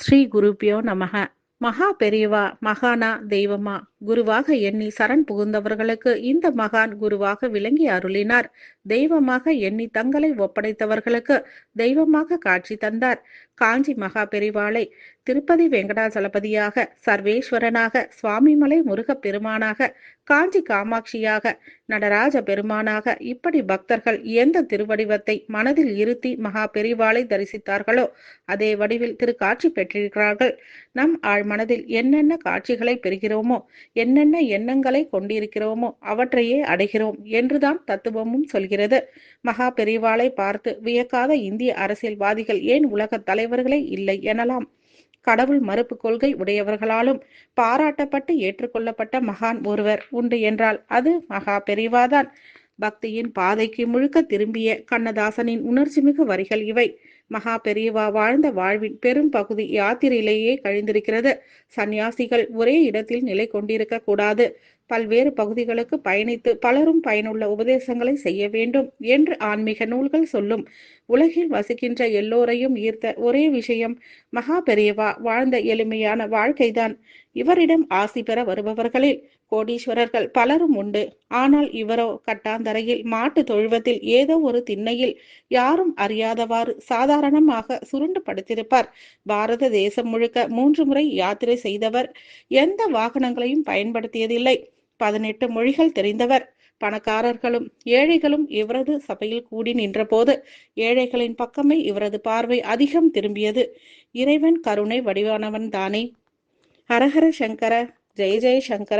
ஸ்ரீ குருப்பியோ நமக. மகா பெரியவா மகானா தெய்வமா குருவாக எண்ணி சரண் புகுந்தவர்களுக்கு இந்த மகான் குருவாக விளங்கி அருளினார். தெய்வமாக எண்ணி தங்களை ஒப்படைத்தவர்களுக்கு தெய்வமாக காட்சி தந்தார். காஞ்சி மகா பெரிவாளை திருப்பதி வெங்கடாசலபதியாக சர்வேஸ்வரனாக சுவாமிமலை முருகப் பெருமானாக காஞ்சி காமாட்சியாக நடராஜ பெருமானாக இப்படி பக்தர்கள் எந்த திருவடிவத்தை மனதில் இருத்தி மகா பெரிவாளை தரிசித்தார்களோ அதே வடிவில் திரு காட்சி பெற்றிருக்கிறார்கள். நம் ஆழ் மனதில் என்னென்ன காட்சிகளை பெறுகிறோமோ என்னென்ன எண்ணங்களை கொண்டிருக்கிறோமோ அவற்றையே அடைகிறோம் என்றுதான் தத்துவமும் சொல்கிறது. மகா பெரிவாளை பார்த்து வியக்காத இந்திய அரசியல்வாதிகள் ஏன் உலக தலைவர்களே இல்லை எனலாம். கடவுள் மறுப்பு கொள்கை உடையவர்களாலும் பாராட்டப்பட்டு ஏற்றுக்கொள்ளப்பட்ட மகான் ஒருவர் உண்டு என்றால் அது மகா பெரிவாதான். பக்தியின் பாதைக்கு முழுக்க திரும்பிய கண்ணதாசனின் உணர்ச்சிமிகு வரிகள் இவை. மகா பெரியவா வாழ்ந்த வாழ்வின் பெரும் பகுதி யாத்திரையிலேயே கழிந்திருக்கிறது. சந்நியாசிகள் ஒரே இடத்தில் நிலை கொண்டிருக்க கூடாது. பல்வேறு பகுதிகளுக்கு பயணித்து பலரும் பயனுள்ள உபதேசங்களை செய்ய வேண்டும் என்று ஆன்மீக நூல்கள் சொல்லும். உலகில் வசிக்கின்ற எல்லோரையும் ஈர்த்த ஒரே விஷயம் மகா பெரியவா வாழ்ந்த எளிமையான வாழ்க்கைதான். இவரிடம் ஆசி பெற வருபவர்களில் கோடீஸ்வரர்கள் பலரும் உண்டு. ஆனால் இவரோ கட்டாந்தரையில் மாட்டு தொழுவத்தில் ஏதோ ஒரு திண்ணையில் யாரும் அறியாதவாறு சாதாரணமாக சுருண்டு படுத்திருப்பார். பாரத தேசம் முழுக்க மூன்று முறை யாத்திரை செய்தவர் எந்த வாகனங்களையும் பயன்படுத்தியதில்லை. பதினெட்டு மொழிகள் தெரிந்தவர். பணக்காரர்களும் ஏழைகளும் இவரது சபையில் கூடி நின்றபோது ஏழைகளின் பக்கமே இவரது பார்வை அதிகம் திரும்பியது. இறைவன் கருணை வடிவானவன் தானே. ஹரஹர சங்கர ஜெய ஜெய சங்கர.